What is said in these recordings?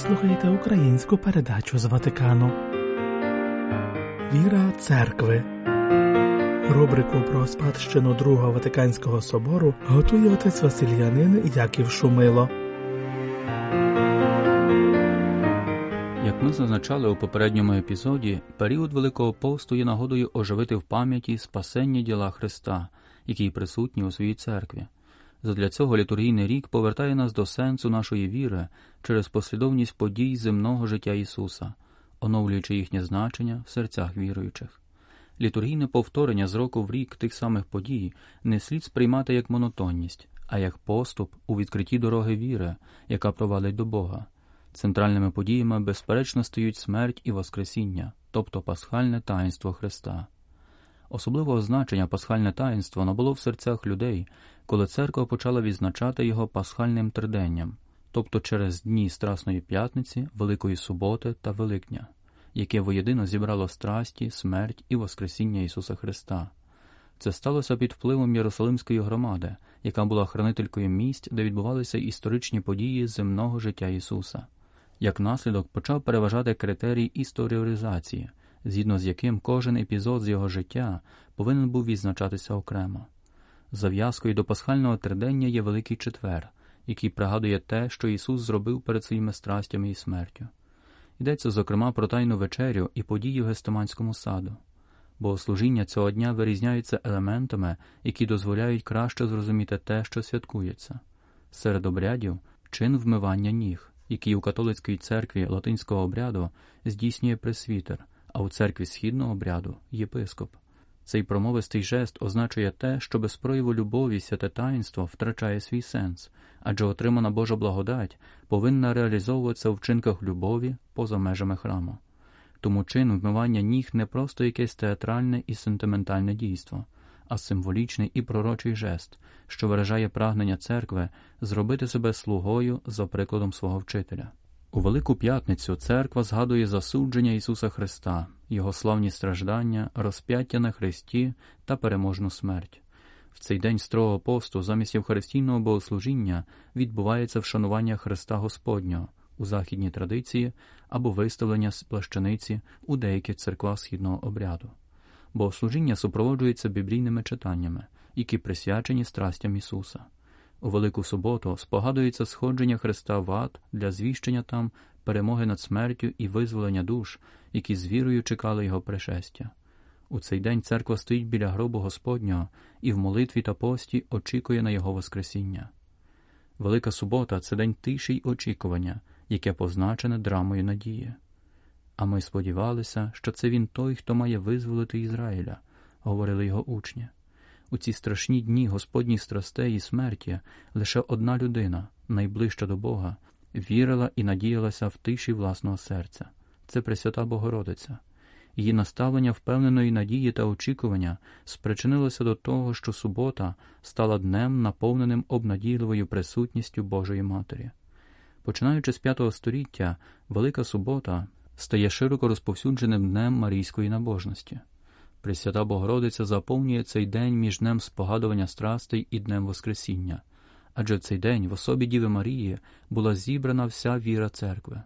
слухаєте українську передачу з Ватикану. Віра церкви. Рубрику про спадщину Другого Ватиканського собору готує отець Васильянин Яків Шумило. Як ми зазначали у попередньому епізоді, період Великого посту є нагодою оживити в пам'яті спасенні діла Христа, який присутній у своїй церкві. Задля цього літургійний рік повертає нас до сенсу нашої віри через послідовність подій земного життя Ісуса, оновлюючи їхнє значення в серцях віруючих. Літургійне повторення з року в рік тих самих подій не слід сприймати як монотонність, а як поступ у відкритті дороги віри, яка провадить до Бога. Центральними подіями, безперечно, стають смерть і Воскресіння, тобто пасхальне таїнство Христа. Особливого значення пасхальне таїнство набуло в серцях людей, коли церква почала відзначати його пасхальним триденням, тобто через дні Страсної п'ятниці, Великої суботи та Великдня, яке воєдино зібрало страсті, смерть і Воскресіння Ісуса Христа. Це сталося під впливом Єрусалимської громади, яка була хранителькою місць, де відбувалися історичні події земного життя Ісуса. Як наслідок почав переважати критерій історіоризації, згідно з яким кожен епізод з його життя повинен був відзначатися окремо. Зав'язкою до пасхального тридення є Великий Четвер, який пригадує те, що Ісус зробив перед своїми страстями і смертю. Йдеться, зокрема, про тайну вечерю і події в Гестоманському саду. Богослужіння цього дня вирізняються елементами, які дозволяють краще зрозуміти те, що святкується. Серед обрядів чин вмивання ніг, який у католицькій церкві латинського обряду здійснює пресвітер, а у церкві східного обряду єпископ. Цей промовистий жест означує те, що без прояву любові святе таїнство втрачає свій сенс, адже отримана Божа благодать повинна реалізовуватися в вчинках любові поза межами храму. Тому чин вмивання ніг не просто якесь театральне і сентиментальне дійство, а символічний і пророчий жест, що виражає прагнення церкви зробити себе слугою за прикладом свого вчителя. У Велику П'ятницю церква згадує засудження Ісуса Христа, Його славні страждання, розп'яття на Христі та переможну смерть. В цей день строгого посту замість Євхаристійного богослужіння відбувається вшанування Христа Господнього у західній традиції або виставлення з плащаниці у деяких церквах східного обряду. Богослужіння супроводжується біблійними читаннями, які присвячені страстям Ісуса. У Велику суботу спогадується сходження Христа в ад для звіщення там перемоги над смертю і визволення душ, які з вірою чекали його пришестя. У цей день церква стоїть біля гробу Господнього і в молитві та пості очікує на Його Воскресіння. Велика субота це день тиші й очікування, яке позначене драмою надії. А ми сподівалися, що це він той, хто має визволити Ізраїля, говорили його учні. У ці страшні дні Господніх страстей і смерті лише одна людина, найближча до Бога, вірила і надіялася в тиші власного серця. Це Пресвята Богородиця. Її наставлення впевненої надії та очікування спричинилося до того, що субота стала днем, наповненим обнадійливою присутністю Божої Матері. Починаючи з V століття, Велика Субота стає широко розповсюдженим днем Марійської набожності. Пресвята Богородиця заповнює цей день між днем спогадування страстей і Днем Воскресіння, адже в цей день в особі Діви Марії була зібрана вся віра церкви.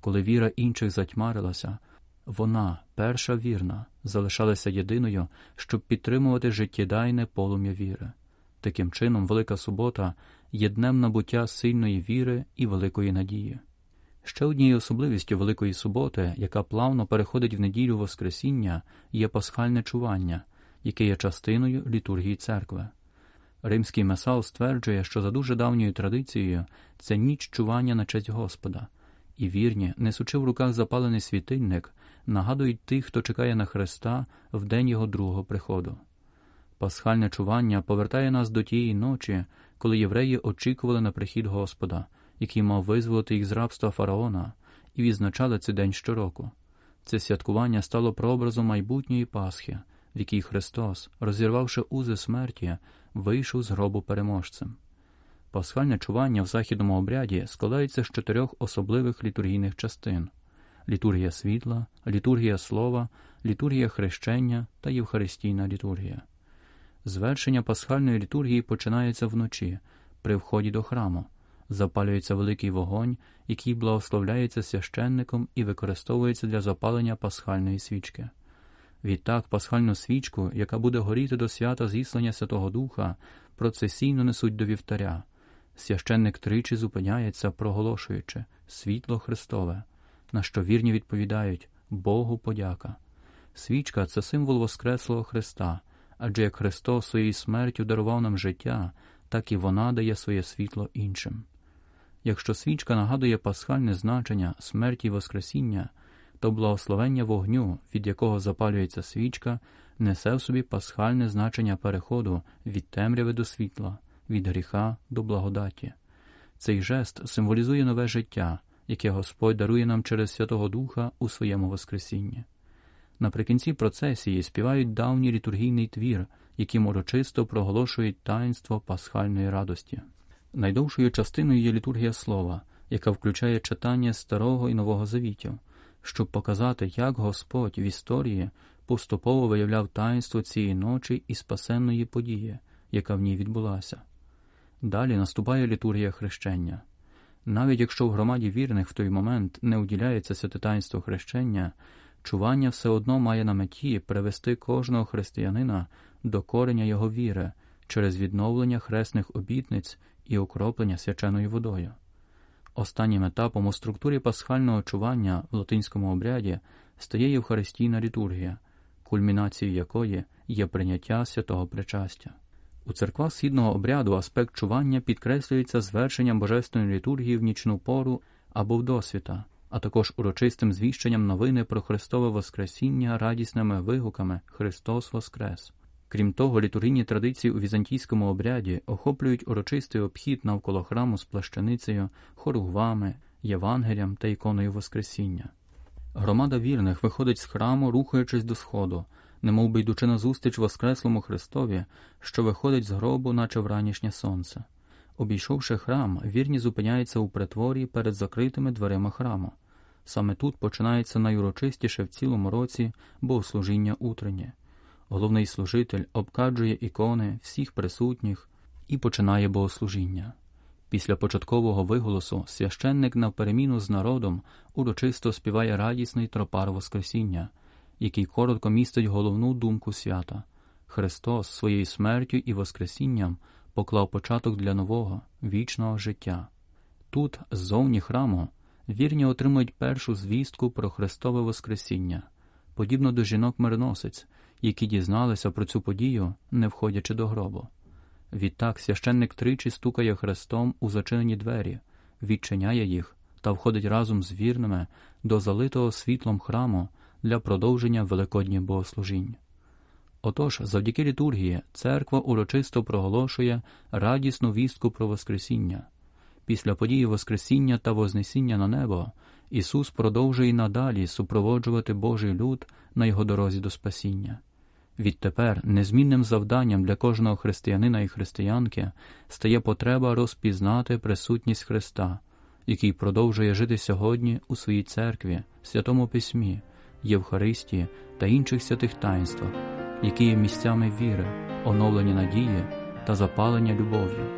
Коли віра інших затьмарилася, вона, перша вірна, залишалася єдиною, щоб підтримувати життєдайне полум'я віри. Таким чином, Велика Субота є днем набуття сильної віри і великої надії. Ще однією особливістю Великої суботи, яка плавно переходить в неділю Воскресіння, є пасхальне чування, яке є частиною літургії церкви. Римський месал стверджує, що за дуже давньою традицією це ніч чування на честь Господа, і вірні, несучи в руках запалений світильник, нагадують тих, хто чекає на Христа в день Його другого приходу. Пасхальне чування повертає нас до тієї ночі, коли євреї очікували на прихід Господа який мав визволити їх з рабства фараона, і відзначали цей день щороку. Це святкування стало прообразом майбутньої Пасхи, в якій Христос, розірвавши узи смерті, вийшов з гробу переможцем. Пасхальне чування в західному обряді складається з чотирьох особливих літургійних частин літургія світла, літургія слова, літургія хрещення та Євхаристійна літургія. Звершення пасхальної літургії починається вночі, при вході до храму, запалюється великий вогонь, який благословляється священником і використовується для запалення пасхальної свічки. Відтак пасхальну свічку, яка буде горіти до свята зіслання Святого Духа, процесійно несуть до вівтаря. Священник тричі зупиняється, проголошуючи світло Христове, на що вірні відповідають Богу подяка. Свічка це символ Воскреслого Христа, адже як Христос своєю смертю дарував нам життя, так і вона дає своє світло іншим. Якщо свічка нагадує пасхальне значення смерті й Воскресіння, то благословення вогню, від якого запалюється свічка, несе в собі пасхальне значення переходу від темряви до світла, від гріха до благодаті. Цей жест символізує нове життя, яке Господь дарує нам через Святого Духа у своєму Воскресінні. Наприкінці процесії співають давній літургійний твір, яким урочисто проголошують таїнство пасхальної радості. Найдовшою частиною є літургія слова, яка включає читання Старого і Нового Завітів, щоб показати, як Господь в історії поступово виявляв таїнство цієї ночі і спасенної події, яка в ній відбулася. Далі наступає літургія хрещення. Навіть якщо в громаді вірних в той момент не уділяється святе таїнство хрещення, чування все одно має на меті привести кожного християнина до кореня його віри через відновлення хресних обітниць і окроплення свяченою водою. Останнім етапом у структурі пасхального чування в латинському обряді стає Євхаристійна літургія, кульмінацією якої є прийняття святого причастя. У церквах східного обряду аспект чування підкреслюється звершенням божественної літургії в нічну пору або в досвіта, а також урочистим звіщенням новини про Христове Воскресіння радісними вигуками Христос Воскрес. Крім того, літургійні традиції у візантійському обряді охоплюють урочистий обхід навколо храму з плащаницею, хоругвами, Євангелієм та іконою Воскресіння. Громада вірних виходить з храму, рухаючись до сходу, немов би йдучи назустріч Воскреслому Христові, що виходить з гробу, наче вранішнє сонце. Обійшовши храм, вірні зупиняються у притворі перед закритими дверима храму. Саме тут починається найурочистіше в цілому році богослужіння утреннє. Головний служитель обкаджує ікони всіх присутніх і починає богослужіння. Після початкового виголосу священник навпереміну з народом урочисто співає радісний тропар Воскресіння, який коротко містить головну думку свята. Христос своєю смертю і Воскресінням поклав початок для нового, вічного життя. Тут, ззовні храму, вірні отримують першу звістку про Христове Воскресіння, подібно до жінок-мирносиць, які дізналися про цю подію, не входячи до гробу. Відтак священник тричі стукає хрестом у зачинені двері, відчиняє їх та входить разом з вірними до залитого світлом храму для продовження великодніх богослужінь. Отож, завдяки літургії, церква урочисто проголошує радісну вістку про Воскресіння. Після події Воскресіння та Вознесіння на небо Ісус продовжує надалі супроводжувати Божий люд на його дорозі до спасіння. Відтепер незмінним завданням для кожного християнина і християнки стає потреба розпізнати присутність Христа, який продовжує жити сьогодні у своїй церкві, святому письмі, Євхаристії та інших святих таїнствах, які є місцями віри, оновлення надії та запалення любов'ю.